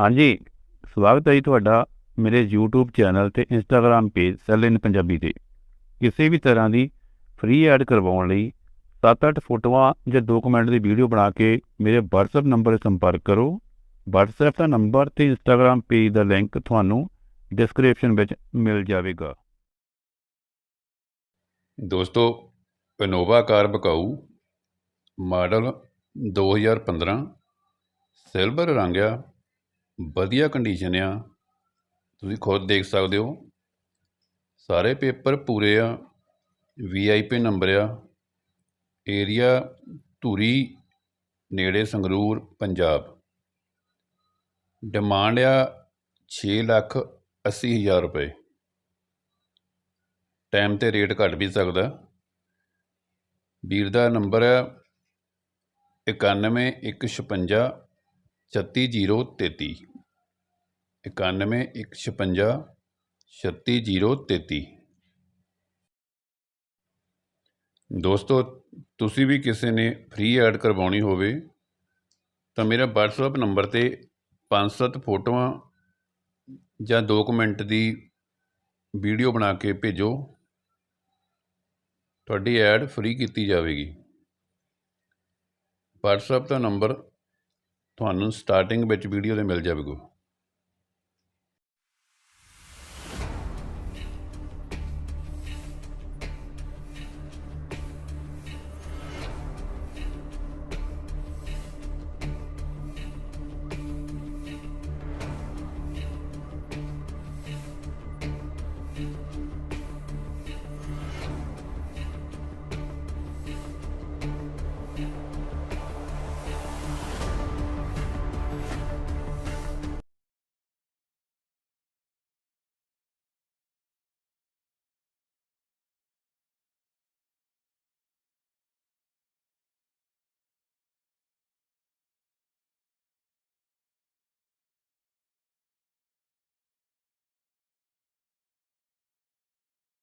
ਹਾਂਜੀ, ਸਵਾਗਤ ਹੈ ਜੀ ਤੁਹਾਡਾ ਮੇਰੇ YouTube ਚੈਨਲ ਤੇ Instagram page sale in Punjabi ਤੇ। ਕਿਸੇ ਵੀ ਤਰ੍ਹਾਂ ਦੀ ਫ੍ਰੀ ਐਡ ਕਰਵਾਉਣ ਲਈ 7-8 ਫੋਟੋਆਂ ਜਾਂ 2 ਦੀ ਵੀਡੀਓ ਬਣਾ ਕੇ ਮੇਰੇ WhatsApp ਨੰਬਰ 'ਤੇ ਸੰਪਰਕ ਕਰੋ। WhatsApp ਦਾ ਨੰਬਰ ਤੇ Instagram ਪੇਜ ਦਾ ਲਿੰਕ ਤੁਹਾਨੂੰ ਡਿਸਕ੍ਰਿਪਸ਼ਨ ਵਿੱਚ ਮਿਲ ਜਾਵੇਗਾ। ਦੋਸਤੋ ਇਨੋਵਾ ਕਾਰ ਬਕਾਊ ਮਾਡਲ 2015 ਸਿਲਵਰ ਰੰਗ ਵਧੀਆ ਕੰਡੀਸ਼ਨ ਆ। ਤੁਸੀਂ ਖੁਦ ਦੇਖ ਸਕਦੇ ਹੋ। ਸਾਰੇ ਪੇਪਰ ਪੂਰੇ ਆ। ਵੀ ਆਈ ਪੀ ਨੰਬਰ ਆ। ਏਰੀਆ ਧੂਰੀ, ਨੇੜੇ ਸੰਗਰੂਰ, ਪੰਜਾਬ। ਡਿਮਾਂਡ ਆ 6 ਲੱਖ 80 ਹਜ਼ਾਰ ਰੁਪਏ। ਟਾਈਮ ਤੇ ਰੇਟ ਘਟ ਵੀ ਸਕਦਾ। ਵੀਰ ਦਾ ਨੰਬਰ ਹੈ 9115 36033 9115 36033 ਦੋਸਤੋ, ਤੁਸੀਂ ਵੀ ਕਿਸੇ ਨੇ ਫ੍ਰੀ ਐਡ ਕਰਵਾਉਣੀ ਹੋਵੇ, ਤਾਂ ਮੇਰਾ WhatsApp ਨੰਬਰ ਤੇ 5-7 ਫੋਟੋਆਂ ਜਾਂ 2 ਮਿੰਟ ਦੀ ਵੀਡੀਓ ਬਣਾ ਕੇ ਭੇਜੋ। ਤੁਹਾਡੀ ਐਡ ਫ੍ਰੀ ਕੀਤੀ ਜਾਵੇਗੀ। WhatsApp ਦਾ ਨੰਬਰ ਤੁਹਾਨੂੰ ਸਟਾਰਟਿੰਗ ਵਿੱਚ ਵੀਡੀਓ ਦੇ ਮਿਲ ਜਾਵੇਗਾ।